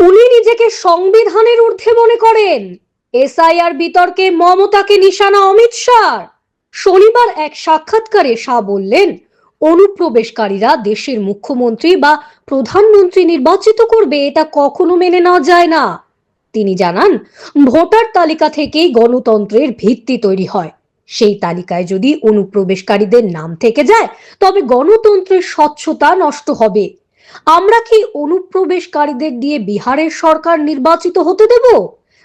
উনি নিজেকে সংবিধানের ঊর্ধ্বে মনে করেন। এসআইআর বিতর্কে মমতাকে নিশানা অমিত শাহ। শনিবার এক সাক্ষাৎকারে শাহ বললেন, অনুপ্রবেশকারীরা দেশের মুখ্যমন্ত্রী বা প্রধানমন্ত্রী নির্বাচিত করবে এটা কখনো মেনে নেওয়া যায় না। তিনি জানান, ভোটার তালিকা থেকেই গণতন্ত্রের ভিত্তি তৈরি হয়। সেই তালিকায় যদি অনুপ্রবেশকারীদের নাম থেকে যায়, তবে গণতন্ত্রের স্বচ্ছতা নষ্ট হবে। আমরা কি অনুপ্রবেশকারীদের দিয়ে বিহারের সরকার নির্বাচিত হতে দেব?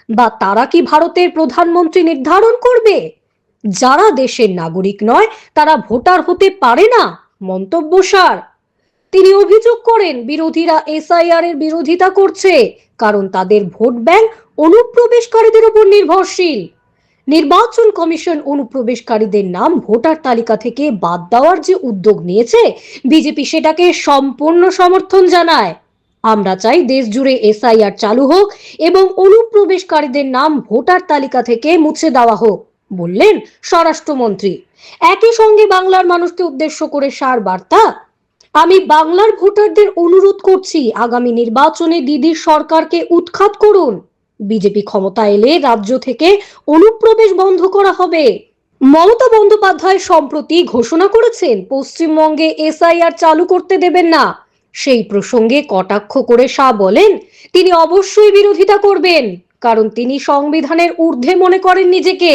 বা তারা কি ভারতের প্রধানমন্ত্রী নির্ধারণ করবে? যারা দেশের নাগরিক নয়, তারা ভোটার হতে পারে না, মন্তব্য সার তিনি অভিযোগ করেন, বিরোধীরা এসআইআর এর বিরোধিতা করছে, কারণ তাদের ভোট ব্যাংক অনুপ্রবেশকারীদের উপর নির্ভরশীল। নির্বাচন কমিশন অনুপ্রবেশকারীদের নাম ভোটার তালিকা থেকে বাদ দেওয়ার যে উদ্যোগ নিয়েছে, বিজেপি সেটাকে সম্পূর্ণ সমর্থন জানায়। আমরা চাই দেশ জুড়ে এসআইআর চালু হোক এবং অনুপ্রবেশকারীদের নাম ভোটার তালিকা থেকে মুছে দেওয়া হোক, বললেন স্বরাষ্ট্রমন্ত্রী। একই সঙ্গে বাংলার মানুষকে উদ্দেশ্য করে সার বার্তা, আমি বাংলার ভোটারদের অনুরোধ করছি, আগামী নির্বাচনে দিদির সরকারকে উৎখাত করুন। বিজেপি ক্ষমতা এলে রাজ্য থেকে অনুপ্রবেশ বন্ধ করা হবে। মমতা বন্দ্যোপাধ্যায় সম্প্রতি ঘোষণা করেছেন, পশ্চিমবঙ্গে এসআইআর চালু করতে দেবেন না। সেই প্রসঙ্গে কটাক্ষ করে শাহ বলেন, তিনি অবশ্যই বিরোধিতা করবেন, কারণ তিনি সংবিধানের ঊর্ধ্বে মনে করেন নিজেকে।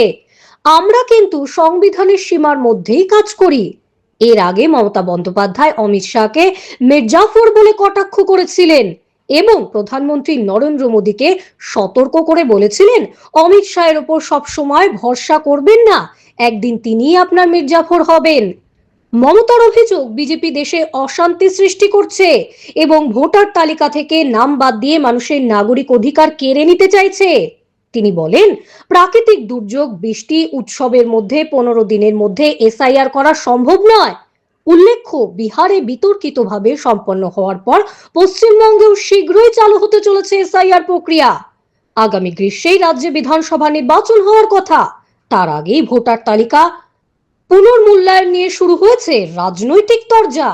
আমরা কিন্তু সংবিধানের সীমার মধ্যেই কাজ করি। এর আগে মমতা বন্দ্যোপাধ্যায় অমিত শাহকে মির্জাফর বলে কটাক্ষ করেছিলেন। এবং প্রধানমন্ত্রী নরেন্দ্র মোদীকে সতর্ক করে বলেছিলেন, অমিত শাহের ওপর সবসময় ভরসা করবেন না, একদিন তিনিই আপনার মির্জাফর হবেন। মমতার অভিযোগ, বিজেপি দেশে অশান্তি সৃষ্টি করছে এবং ভোটার তালিকা থেকে নাম বাদ দিয়ে মানুষের নাগরিক অধিকার কেড়ে নিতে চাইছে। তিনি বলেন, প্রাকৃতিক দুর্যোগ, বৃষ্টি, উৎসবের মধ্যে পনেরো দিনের মধ্যে এসআইআর করা সম্ভব নয়। উল্লেখ্য, বিহারে বিতর্কিতভাবে সম্পন্ন হওয়ার পর পশ্চিমবঙ্গেও শীঘ্রই চালু হতে চলেছে এসআইআর প্রক্রিয়া। আগামী গ্রীষ্মেই রাজ্যে বিধানসভা নির্বাচন হওয়ার কথা। তার আগেই ভোটার তালিকা পুনর্মূল্যায়ন নিয়ে শুরু হয়েছে রাজনৈতিক তরজা।